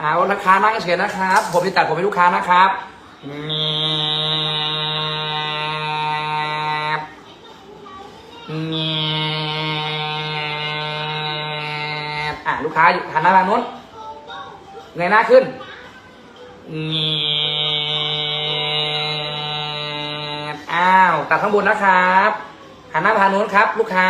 เอาราคานั่งเฉยๆนะครับ ผมจะตัดผมให้ลูกค้านะครับแงบแงบอะลูกค้าอยู่หันหน้าทางนู้นเงยหน้าขึ้นแงบอ้าวตัดข้างบนนะครับหันหน้าไปทางนู้นครับ ลูกค้า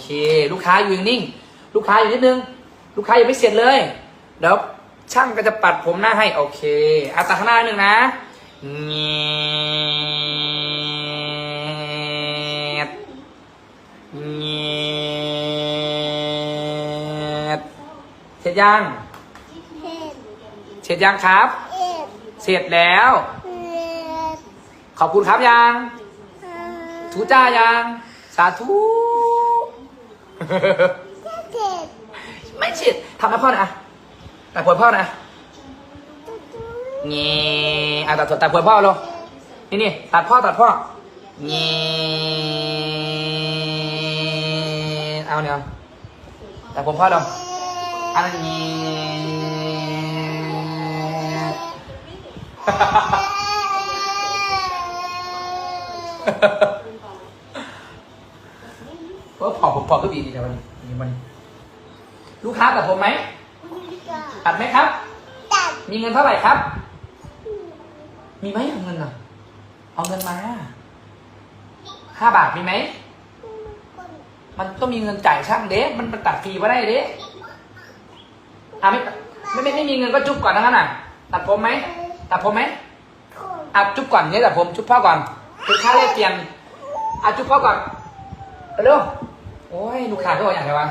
เค ลูกค้าอยู่นิ่งๆลูกค้าอยู่นิดนึง ลูกค้ายังไม่เสร็จเลยเดี๋ยวช่างก็จะปัดผมหน้าให้โอเคเอาตัดข้างหน้าหนึ่งนะเงียบเงียบเสร็จยังเห็ดเสร็จยังครับเอ็ดเสร็จแล้วเห็ดขอบคุณครับยังอ่าทูจ้ายัง สาธุ เห็ดไม่ฉีดทำให้พ่อหนะอะแต่ผลพ่อนะเงี้อะตัดตัดผลพ่อลงนี่นี่ตัดพ่อตัดพ่อเงี้เอาเนี่ยตัดผมพ่อลงอันนั้นเงี้ว่า พอผมพอก็ดีดีแต่วันนี้นี่มันลูกค้าตัดผมไหมตัดไหมครับ มีเงินเท่าไหร่ครับ มีไหมเอาเงินอะ เอาเงินมาห้าบาทมีไหม มันต้องมีเงินจ่ายช่างเด้มันตัดฟรีมาได้เด้อะไม่ไม่ไม่ไม่มีเงินก็จุ๊บก่อนนะงั้นน่ะ ตัดผมไหมตัดผมไหมอะจุ๊บก่อนเนี่ยตัดผมจุ๊บพ่อก่อนเป็นค่าแลกเปลี่ยนอะจุ๊บพ่อก่อนเร็ว โอ้ยลูกค้าก็บอกอย่างไรวะ